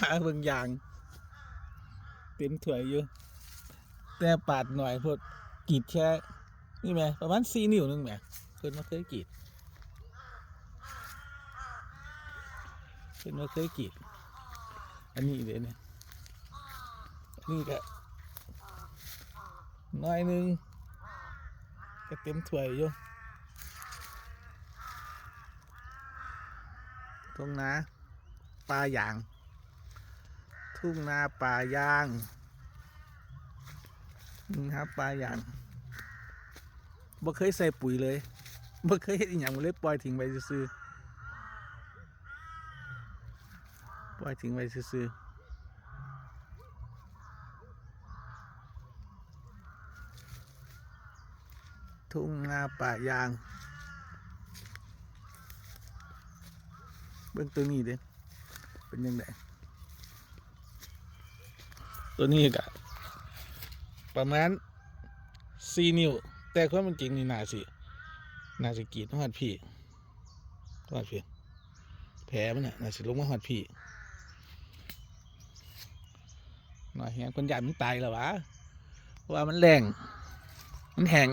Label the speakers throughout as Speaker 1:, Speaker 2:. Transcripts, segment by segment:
Speaker 1: หาเบิ่งยาง เต็มถ้วยอยู่ แต่ปาดหน่อยพดกรีดแค่นี่ไหมประมาณสี่นิ้วนึงไหมเพิ่นมาเคยกรีดเพิ่นมาเคยกรีดอันนี้เดี๋ยวนี้อันนี้ก็หน้อยหนึงก็เต็มถ้วยอยู่ทุ่งนาปลายาง ทุ่งนาป่ายางนี่ครับปลายางบ่เคยใส่ปุ๋ยเลยบ่เคยเห็นอหย่างเลยปล่อยทิ้งไว้ซื่อปล่อยทิ้งไว้ซื่อทุ่งนาป่ายาง เบิ่งตัวนี้เด้เป็นยังไง ตัวนี้ก็ประมาณสี่นิ้ว แต่ความเป็นจริงนี่น่าสิน่าสิกรีดหอดพี่หอดพี่แผลมันน่ะน่าสิลงมาหอดพี่หน่อยแหงคนใหญ่มันตายแล้ววะว่ามันแรงมันแหง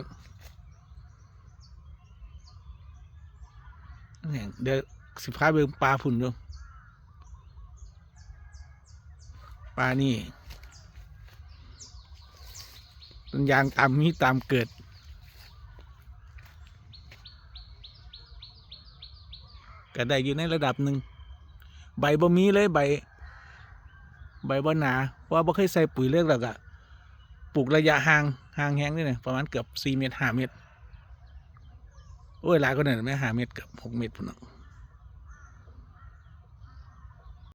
Speaker 1: มันแหงเดี๋ยวสิพาเบิ่งปลาผุ่นดูปลานี่ ต้นยางตามมีตามเกิด ก็ได้อยู่ในระดับหนึ่ง ใบบ่มีเลยใบ ใบบ่หนาเพราะว่าบ่เคยใส่ปุ๋ยเลือกแล้วก็ปลูกระยะห่างห่างแห้งนี่นะประมาณเกือบสี่เมตรห้าเมตรโอ้ยหลายก็หน่ยไม่ห้าเมตรเกือบหกเมตรพุ่นน่ะ